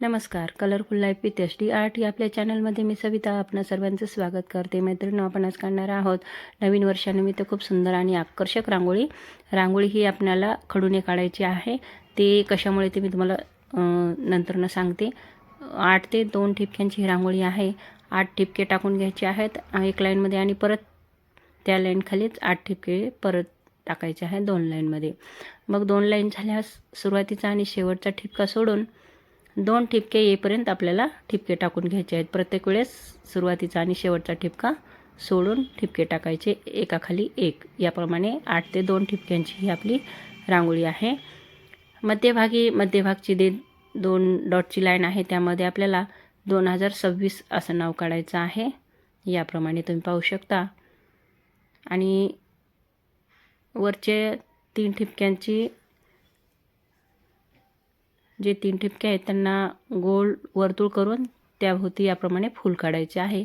नमस्कार. Colourful life with S D art या आपल्या चॅनलमध्ये मी सविता आपणा सर्वांचं स्वागत करते. मैत्रिणी आपण आज काढणार आहोत नवीन वर्षानिमित्त खूप सुंदर आणि आकर्षक रांगोळी. रांगोळी ही आपल्याला खडूने काढायची आहे. ते कशामुळे ते मी तुम्हाला नंतरनं सांगते. आठ ते दोन ठिपक्यांची ही रांगोळी आहे. आठ ठिपके टाकून घ्यायचे आहेत एक लाईनमध्ये आणि परत त्या लाईनखालीच आठ ठिपके परत टाकायचे आहे दोन लाईनमध्ये. मग दोन लाईन झाल्यास सुरुवातीचा आणि शेवटचा ठिपका सोडून दोन ठिपके येईपर्यंत आपल्याला ठिपके टाकून घ्यायचे आहेत. प्रत्येक वेळेस सुरुवातीचा आणि शेवटचा ठिपका सोडून ठिपके टाकायचे. एकाखाली एक. याप्रमाणे आठ ते दोन ठिपक्यांची ही आपली रांगोळी आहे. मध्यभागी मध्यभागची दे दोन डॉटची लाईन आहे. त्यामध्ये आपल्याला दोन हजार सव्वीस असं नाव काढायचं आहे. याप्रमाणे तुम्ही पाहू शकता. आणि वरचे तीन ठिपक्यांची जे तीन ठिपके आहेत त्यांना गोल वर्तुळ करून त्याभोवती याप्रमाणे फूल काढायचे आहे.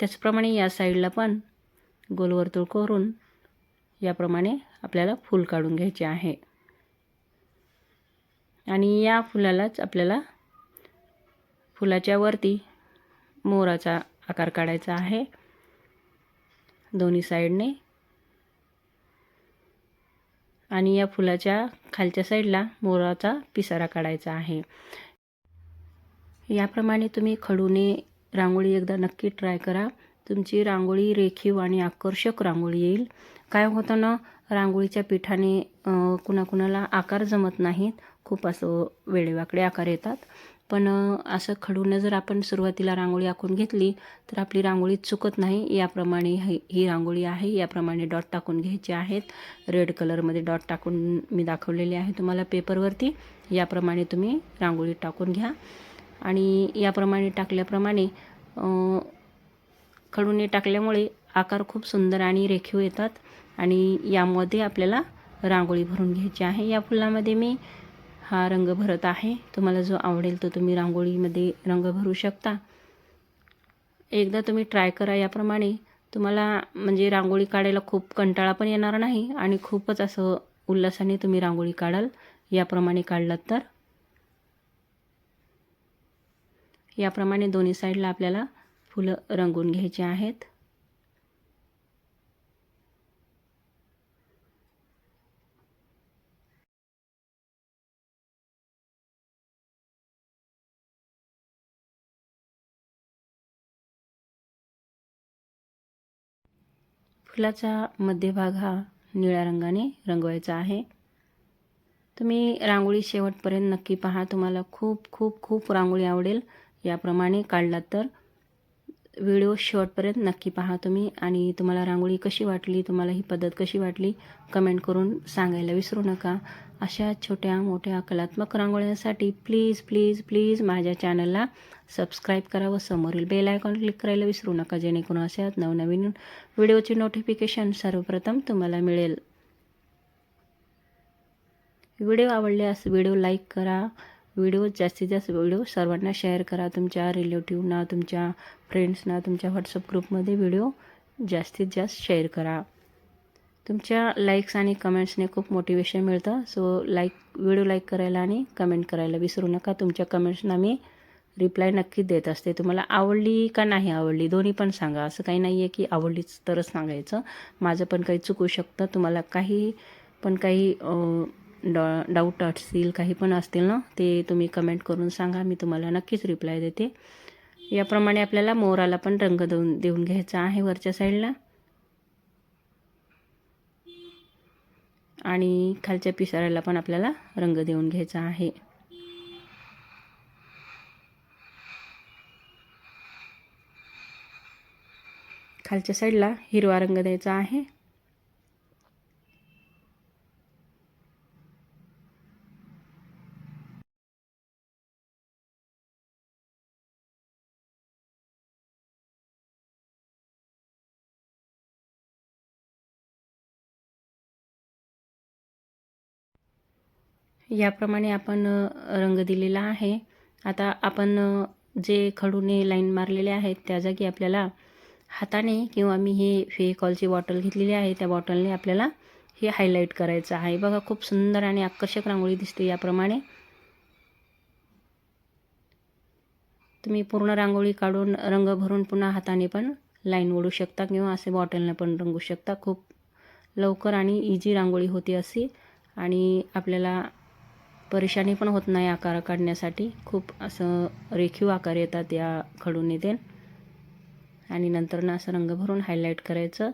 त्याचप्रमाणे या साईडला पण गोल वर्तुळ करून याप्रमाणे आपल्याला फूल काढून घ्यायचे आहे. आणि या फुलालाच आपल्याला फुलाच्या वरती मोराचा आकार काढायचा आहे. दोन्ही साईडने आणि या फुलाच्या खालच्या साईडला मोराचा पिसारा काढायचा आहे. याप्रमाणे तुम्ही खडूने रांगोळी एकदा नक्की ट्राय करा. तुमची रांगोळी रेखीव आणि आकर्षक रांगोळी येईल. काय होतं ना रांगोळीच्या पिठाने कुणाकुणाला आकार जमत नाहीत. खूप असं वेळेवाकडे आकार येतात. पण असं खडूनं जर आपण सुरुवातीला रांगोळी आखून घेतली तर आपली रांगोळी चुकत नाही. याप्रमाणे ही ही रांगोळी आहे. याप्रमाणे डॉट टाकून घ्यायचे आहेत. रेड कलरमध्ये डॉट टाकून मी दाखवलेले आहे तुम्हाला पेपरवरती. याप्रमाणे तुम्ही रांगोळी टाकून घ्या. आणि याप्रमाणे टाकल्याप्रमाणे खडूने टाकल्यामुळे आकार खूप सुंदर आणि रेखीव येतात. आणि यामध्ये आपल्याला रांगोळी भरून घ्यायची आहे. या फुलामध्ये मी हा रंग भरत आहे. तुम्हाला जो आवडेल तो तुम्ही रांगोळीमध्ये रंग भरू शकता. एकदा तुम्ही ट्राय करा याप्रमाणे. तुम्हाला म्हणजे रांगोळी काढायला खूप कंटाळा पण येणार नाही आणि खूपच असं उल्हासाने तुम्ही रांगोळी काढाल. याप्रमाणे काढलात तर. याप्रमाणे दोन्ही साईडला आपल्याला फुलं रंगवून घ्यायची आहेत. फुलाचा मध्यभाग हा निळ्या रंगाने रंगवायचा आहे. तुम्ही रांगोळी शेवटपर्यंत नक्की पहा. तुम्हाला खूप खूप खूप रांगोळी आवडेल. याप्रमाणे काढलात तर व्हिडिओ शेवटपर्यंत नक्की पहा तुम्ही. आणि तुम्हाला रांगोळी कशी वाटली तुम्हाला ही पद्धत कशी वाटली कमेंट करून सांगायला विसरू नका. अशा छोट्या मोठ्या कलात्मक रांगोळ्यांसाठी प्लीज प्लीज प्लीज माझ्या चॅनलला सबस्क्राईब करा व समोरील बेल आयकॉन क्लिक करायला विसरू नका जेणेकरून अशा नवनवीन व्हिडिओची नोटिफिकेशन सर्वप्रथम तुम्हाला मिळेल. व्हिडिओ आवडल्यास व्हिडिओ लाईक करा व्हिडिओ जास्तीत जास्त व्हिडिओ सर्वांना शेअर करा तुमच्या रिलेटिव्हना तुमच्या फ्रेंड्सना तुमच्या व्हॉट्सअप ग्रुपमध्ये व्हिडिओ जास्तीत जास्त शेअर करा. तुमच्या लाईक्स आणि कमेंट्सने खूप मोटिवेशन मिळतं. सो लाईक व्हिडिओ लाईक करायला आणि कमेंट करायला विसरू नका. तुमच्या कमेंट्सना मी रिप्लाय नक्कीच देत असते. तुम्हाला आवडली का नाही आवडली दोन्ही पण सांगा. असं काही नाही आहे की आवडलीच तरच सांगायचं. माझं पण काही चुकू शकतं. तुम्हाला काही पण काही डॉ डाऊट असतील काही पण असतील ना ते तुम्ही कमेंट करून सांगा. मी तुम्हाला नक्कीच रिप्लाय देते. याप्रमाणे आपल्याला मोराला पण रंग देऊन देऊन घ्यायचा आहे वरच्या साईडला आणि खालच्या पिसाऱ्याला पण आपल्याला रंग देऊन घ्यायचा आहे. खालच्या साईडला हिरवा रंग द्यायचा आहे. याप्रमाणे आपण रंग दिलेला आहे. आता आपण जे खडूने लाईन मारलेले आहेत त्या जागी आपल्याला हाताने किंवा मी हे फेकॉलची बॉटल घेतलेली आहे त्या बॉटलने आपल्याला हे हायलाईट करायचं आहे. बघा खूप सुंदर आणि आकर्षक रांगोळी दिसते याप्रमाणे. तुम्ही पूर्ण रांगोळी काढून रंग भरून पुन्हा हाताने पण लाईन ओढू शकता किंवा असे बॉटलने पण रंगू शकता. खूप लवकर आणि इजी रांगोळी होती अशी आणि आपल्याला परेशानी पण होत नाही आकार काढण्यासाठी. खूप असं रेखीव आकार येतात या खडून येते आणि नंतर ना असं रंग भरून हायलाईट करायचं.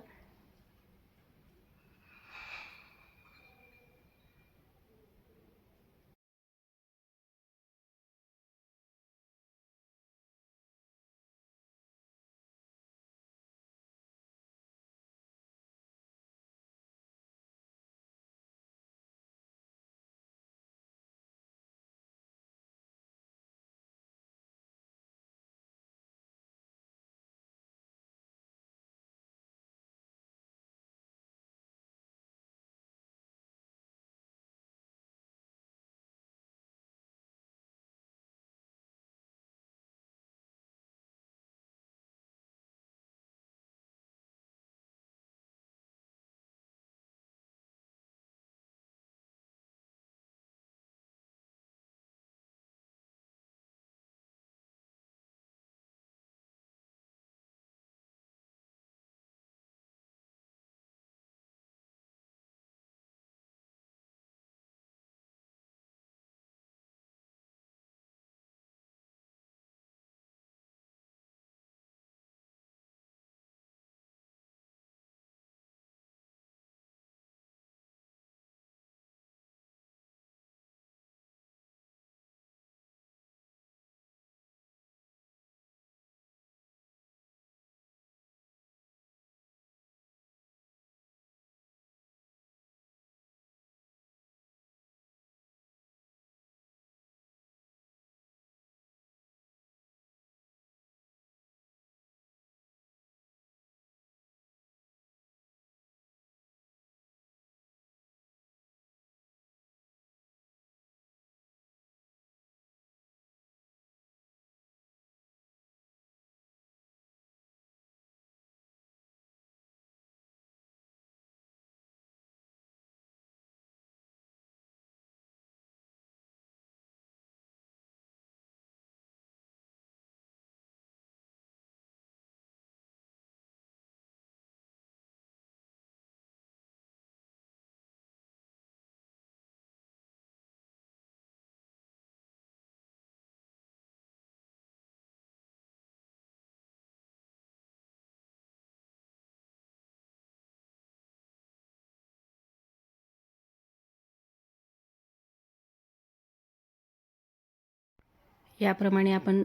याप्रमाणे आपण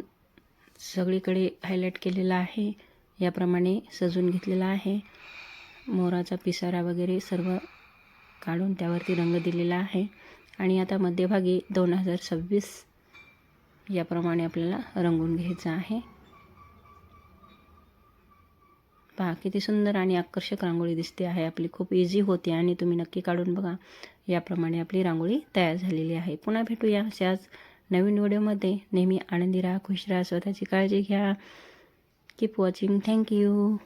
सगळीकडे हायलाईट केलेलं आहे. याप्रमाणे सजून घेतलेला आहे. मोराचा पिसारा वगैरे सर्व काढून त्यावरती रंग दिलेला आहे. आणि आता मध्यभागी दोन हजार सव्वीस याप्रमाणे आपल्याला रंगून घ्यायचं आहे. पहा किती सुंदर आणि आकर्षक रांगोळी दिसते आहे. आपली खूप इझी होते आणि तुम्ही नक्की काढून बघा. याप्रमाणे आपली रांगोळी तयार झालेली आहे. पुन्हा भेटूया अशाच नवीन व्हिडिओमध्ये नेहमी आनंदी राहा खुश राहा स्वतःची काळजी घ्या. Keep watching thank you